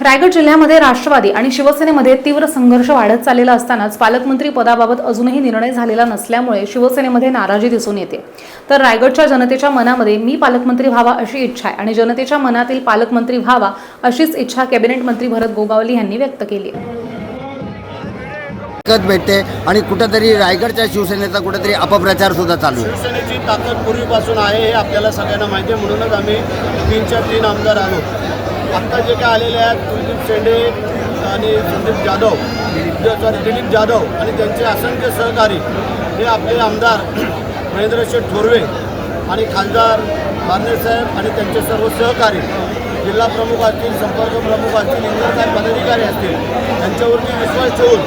रायगड जिल्ह्यामध्ये राष्ट्रवादी आणि शिवसेनेमध्ये तीव्र संघर्ष वाढत चाललेला असतानाच पालकमंत्री पदाबाबत अजूनही निर्णय झालेला नसल्यामुळे शिवसेनेमध्ये नाराजी दिसून येते. तर रायगडच्या जनतेच्या मनामध्ये मी पालकमंत्री व्हावा अशी इच्छा आहे आणि जनतेच्या मनातील पालकमंत्री व्हावा अशीच इच्छा कॅबिनेट मंत्री भरत गोगावली यांनी व्यक्त केली भेटते आणि कुठंतरी रायगडच्या शिवसेनेचा कुठंतरी अपप्रचार सुद्धा चालू आहे. शिवसेनेची ताकद पूर्वीपासून आहे हे आपल्याला सगळ्यांना माहिती आहे. म्हणूनच आम्ही तीनच्या तीन आमदार आलो आत्ता जे काय आलेले आहेत कुलदीप शेंडे आणि संदीप जाधव सॉरी दिलीप जाधव आणि त्यांचे असंख्य सहकारी हे आपले आमदार महेंद्र ठोरवे थोरवे आणि खासदार बारनेसाहेब आणि त्यांचे सर्व सहकारी जिल्हा प्रमुख असतील संपर्क प्रमुख असतील इतर पदाधिकारी असतील त्यांच्यावरती विश्वास ठेवून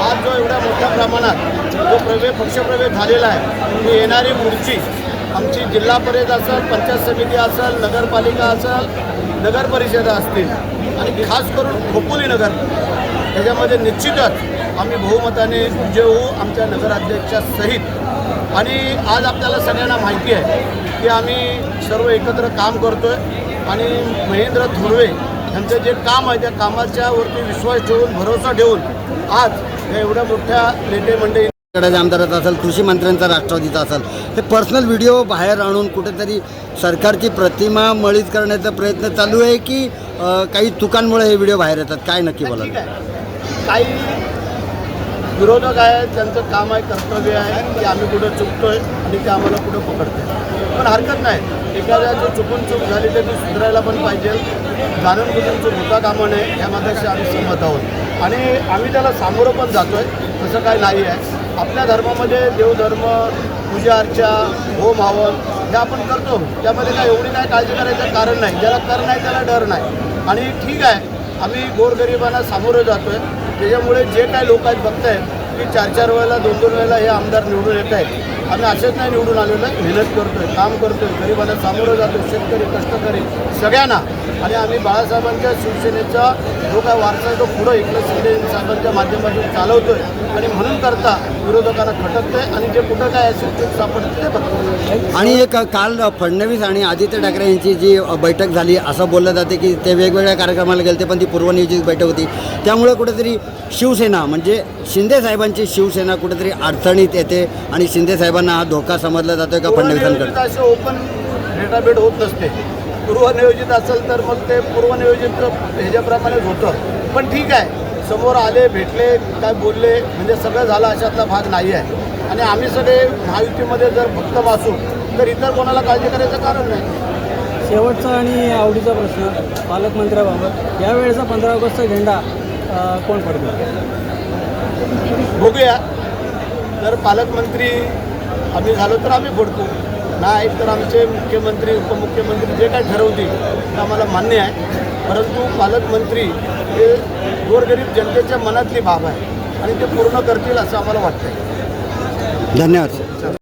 आज जो एवढ्या मोठ्या प्रमाणात जो प्रवेश पक्षप्रवेश झालेला आहे ती येणारी पुढची आमची जिल्हा परिषद असेल पंचायत समिती असेल नगरपालिका असेल नगर परिषदा असतील. आणि खास करून खोपोली नगर. त्याच्यामध्ये निश्चितच आम्ही बहुमताने विजय होऊ आमच्या नगराध्यक्षासहित आणि आज आपल्याला सगळ्यांना माहिती आहे की आम्ही सर्व एकत्र काम करतो आहे आणि महेंद्र थोरवे यांचं जे काम आहे त्या कामाच्यावरती विश्वास ठेवून भरोसा ठेवून आज या एवढ्या मोठ्या नेते मंडळी गडाच्या आमदाराचा असेल कृषी मंत्र्यांचा राष्ट्रवादीचा असेल. हे पर्सनल व्हिडिओ बाहेर आणून कुठेतरी सरकारची प्रतिमा मळीत करण्याचा प्रयत्न चालू आहे की काही चुकांमुळे हे व्हिडिओ बाहेर येतात? काय नक्की बोला काही विरोधक आहेत त्यांचं काम आहे कर्तव्य आहे की आम्ही कुठं चुकतोय आणि ते आम्हाला कुठं पकडतोय पण हरकत नाही. एखाद्याचं चुकून चूक झाली तर ती सुधारायला पण पाहिजे. जाणून बुजून चूक होता कामा नये ह्या आम्ही सहमत आहोत. आणि आम्ही त्याला सामोरं पण जातोय तसं काही नाही आहे. आपल्या धर्मामध्ये देवधर्म पूजा अर्चा होम हवन हे आपण करतो. त्यामध्ये काय एवढी काय काळजी करायचं कारण नाही. ज्याला कर नाही त्याला डर नाही. आणि ठीक आहे आम्ही गोरगरिबांना सामोरं आहे त्याच्यामुळे जे काही लोक आहेत बघत आहेत की चार चार वेळेला दोन दोन वेळेला हे आमदार निवडून येत आहेत. आम्ही असेच नाही निवडून आलेलो आहे. मेहनत करतोय काम करतोय गरिबाला सामोरं जातो शेतकरी कष्टकरी सगळ्यांना. आणि आम्ही बाळासाहेबांच्या शिवसेनेचा जो काय वारसा आहे तो पुढं इकडं शिंदे साहेबांच्या माध्यमातून चालवतोय. आणि म्हणून करता विरोधकांना खटकतोय आणि जे कुठं काय असेल ते सापडतं ते बघतो आणि एक काल फडणवीस आणि आदित्य ठाकरे यांची जी बैठक झाली असं बोललं जाते की ते वेगवेगळ्या कार्यक्रमाला गेले पण ती पूर्वनियोजित बैठक होती. त्यामुळे कुठेतरी शिवसेना म्हणजे शिंदे साहेबांची शिवसेना कुठेतरी अडचणीत येते आणि शिंदे साहेबांना हा धोका समजला जातोय का फडणवीसांकडे? असे ओपन भेटाभेट होत नसते. पूर्वनियोजित असेल तर मग ते पूर्वनियोजित ह्याच्याप्रमाणेच होतं. पण ठीक आहे. समोर आले भेटले काय बोलले म्हणजे सगळं झालं अशातला भाग नाही आहे. आणि आम्ही सगळे महायुतीमध्ये जर भक्कम असू तर इतर कोणाला काळजी करायचं कारण नाही. शेवटचा आणि आवडीचा प्रश्न पालकमंत्र्याबाबत. यावेळेचा पंधरा ऑगस्टचा झेंडा कोण पडतो? बघूया. जर पालकमंत्री आम्ही झालो तर आम्ही फोडतो नाही तर आमचे मुख्यमंत्री उपमुख्यमंत्री जे काय ठरवतील ते आम्हाला मान्य आहे. परंतु पालकमंत्री हे गोरगरीब जनतेच्या मनातली बाब आहे आणि ते पूर्ण करतील असं आम्हाला वाटतं धन्यवाद.